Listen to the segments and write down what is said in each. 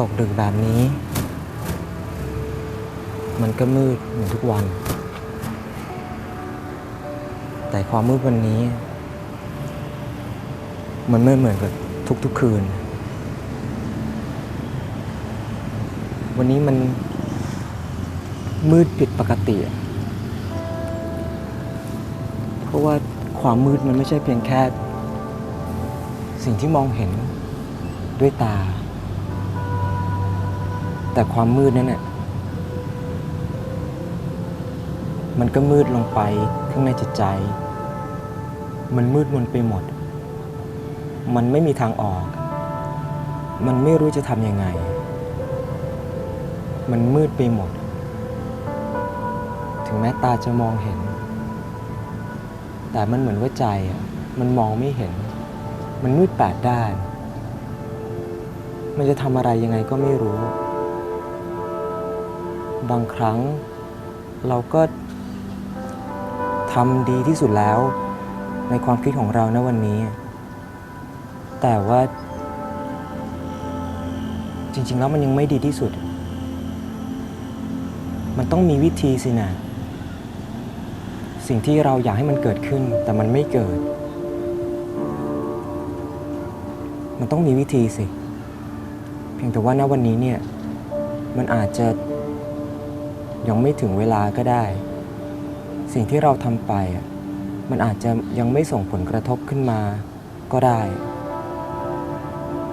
ตกดึกแบบนี้ มันก็มืดเหมือนทุกวัน แต่ความมืดวันนี้ มันไม่เหมือนกับทุกๆคืน วันนี้มันมืดผิดปกติ เพราะว่าความมืดมันไม่ใช่เพียงแค่ สิ่งที่มองเห็นด้วยตา แต่ความมืดนั้นน่ะมันก็มืดลงไปข้างในจิตใจ มันมืดมนไปหมด มันไม่มีทางออก มันไม่รู้จะทำยังไง มันมืดไปหมด ถึงแม้ตาจะมองเห็น แต่มันเหมือนว่าใจอะมันมองไม่เห็น มันมืดแปดด้าน มันจะทำอะไรยังไงก็ไม่รู้ บางครั้ง เราก็ทำดีที่สุดแล้ว ในความคิดของเราณวันนี้ แต่ว่า จริง ๆ แล้วมันยังไม่ดีที่สุด มันต้องมีวิธีสินะสิ่งที่เราอยากให้มันเกิดขึ้น แต่มันไม่เกิด มันต้องมีวิธีสิ เพียงแต่ว่าณวันนี้เนี่ย มันอาจจะ ยังไม่ถึงเวลาก็ได้ สิ่งที่เราทำไป มันอาจจะยังไม่ส่งผลกระทบขึ้นมาก็ได้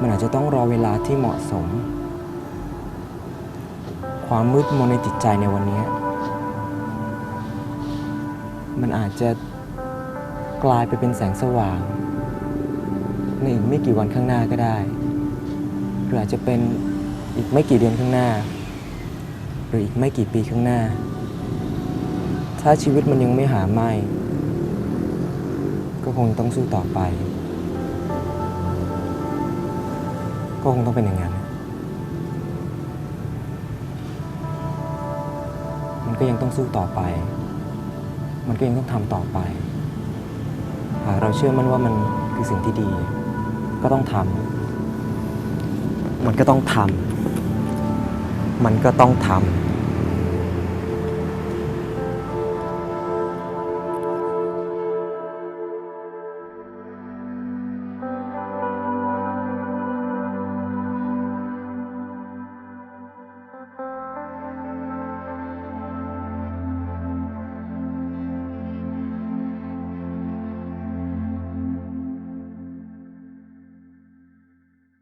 มันอาจจะต้องรอเวลาที่เหมาะสม ความมืดมนในจิตใจในวันนี้ มันอาจจะกลายไปเป็นแสงสว่าง ในอีกไม่กี่วันข้างหน้าก็ได้ หรืออาจจะเป็นอีกไม่กี่เดือนข้างหน้า รืออีกไม่กี่ปีข้างหน้า ถ้าชีวิตมันยังไม่หาไม่ ก็คงต้องสู้ต่อไป ก็คงต้องเป็นอย่างนั้น มันก็ยังต้องสู้ต่อไป มันก็ยังต้องทำต่อไป หากเราเชื่อมั่นว่ามันคือสิ่งที่ดี ก็ต้องทำมันก็ต้องทำ มันก็ต้องทำ